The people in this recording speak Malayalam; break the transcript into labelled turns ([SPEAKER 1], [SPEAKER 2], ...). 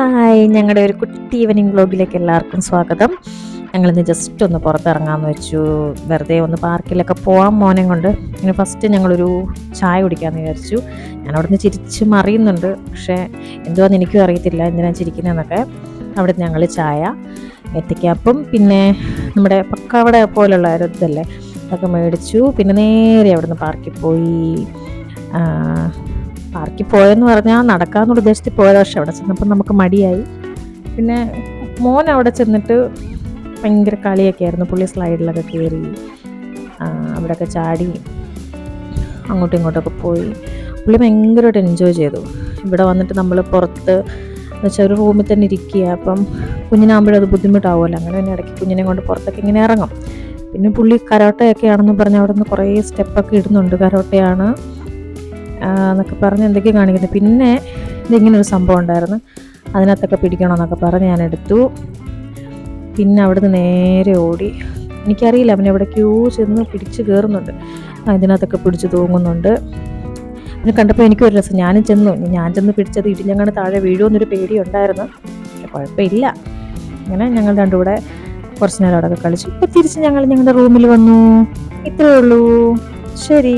[SPEAKER 1] ഹായ് ഞങ്ങളുടെ ഒരു കുട്ടി ഈവനിങ് ബ്ലോഗിലേക്ക് എല്ലാവർക്കും സ്വാഗതം. ഞങ്ങളിന്ന് ജസ്റ്റ് ഒന്ന് പുറത്തിറങ്ങാമെന്ന് വെച്ചു. വെറുതെ ഒന്ന് പാർക്കിലൊക്കെ പോകാൻ മോനെ കൊണ്ട്. ഇനി ഫസ്റ്റ് ഞങ്ങളൊരു ചായ കുടിക്കാമെന്ന് വിചാരിച്ചു. ഞാൻ അവിടെ നിന്ന് ചിരിച്ച് മറിയുന്നുണ്ട്. പക്ഷേ എന്തുവാന്ന് എനിക്കും അറിയത്തില്ല എന്തിനാണ് ചിരിക്കുന്നതെന്നൊക്കെ. അവിടെ ഞങ്ങൾ ചായ എത്തിക്കപ്പം പിന്നെ നമ്മുടെ പക്കാവട പോലുള്ള ഒരു ഇതല്ലേ അതൊക്കെ മേടിച്ചു. പിന്നെ നേരെ അവിടുന്ന് പാർക്കിൽ പോയി. പാർക്കിൽ പോയെന്ന് പറഞ്ഞാൽ നടക്കാമെന്നുള്ള ഉദ്ദേശത്തിൽ പോയത് പക്ഷെ അവിടെ ചെന്നപ്പോൾ നമുക്ക് മടിയായി. പിന്നെ മോൻ അവിടെ ചെന്നിട്ട് ഭയങ്കര കളിയൊക്കെ ആയിരുന്നു പുള്ളി സ്ലൈഡിലൊക്കെ കയറി അവിടെയൊക്കെ ചാടി അങ്ങോട്ടും ഇങ്ങോട്ടൊക്കെ പോയി. പുള്ളി ഭയങ്കരമായിട്ട് എൻജോയ് ചെയ്തു. ഇവിടെ വന്നിട്ട് നമ്മൾ പുറത്ത് എന്ന് വെച്ചാൽ ഒരു റൂമിൽ തന്നെ ഇരിക്കുക. അപ്പം കുഞ്ഞിനാകുമ്പോഴും അത് ബുദ്ധിമുട്ടാവുമല്ലോ. അങ്ങനെ തന്നെ ഇടയ്ക്ക് കുഞ്ഞിനെ കൊണ്ട് പുറത്തൊക്കെ ഇങ്ങനെ ഇറങ്ങും. പിന്നെ പുള്ളി കരോട്ടയൊക്കെ ആണെന്ന് പറഞ്ഞ് അവിടെ നിന്ന് കുറേ സ്റ്റെപ്പൊക്കെ ഇടുന്നുണ്ട്. കരോട്ടയാണ് എന്നൊക്കെ പറഞ്ഞ് എന്തൊക്കെയോ കാണിക്കുന്നത് പിന്നെ ഇതിങ്ങനെ ഒരു സംഭവം ഉണ്ടായിരുന്നു. അതിനകത്തൊക്കെ പിടിക്കണമെന്നൊക്കെ പറഞ്ഞ് ഞാൻ എടുത്തു. പിന്നെ അവിടുന്ന് നേരെ ഓടി. എനിക്കറിയില്ല അവൻ എവിടെ ക്യൂ ചെന്ന് പിടിച്ച് കയറുന്നുണ്ട് അതിനകത്തൊക്കെ പിടിച്ച് തൂങ്ങുന്നുണ്ട്. പിന്നെ കണ്ടപ്പോൾ എനിക്കൊരു രസം. ഞാനും ചെന്നു. ഞാൻ ചെന്ന് പിടിച്ചത് ഇടിഞ്ഞങ്ങനെ താഴെ വീഴുമെന്നൊരു പേടിയുണ്ടായിരുന്നു. പക്ഷെ കുഴപ്പമില്ല. അങ്ങനെ ഞങ്ങൾ രണ്ടുകൂടെ കുറച്ച് നേരം അവിടെയൊക്കെ കളിച്ചു. ഇപ്പം തിരിച്ച് ഞങ്ങൾ ഞങ്ങളുടെ റൂമിൽ വന്നു. ഇത്രയേ ഉള്ളൂ. ശരി.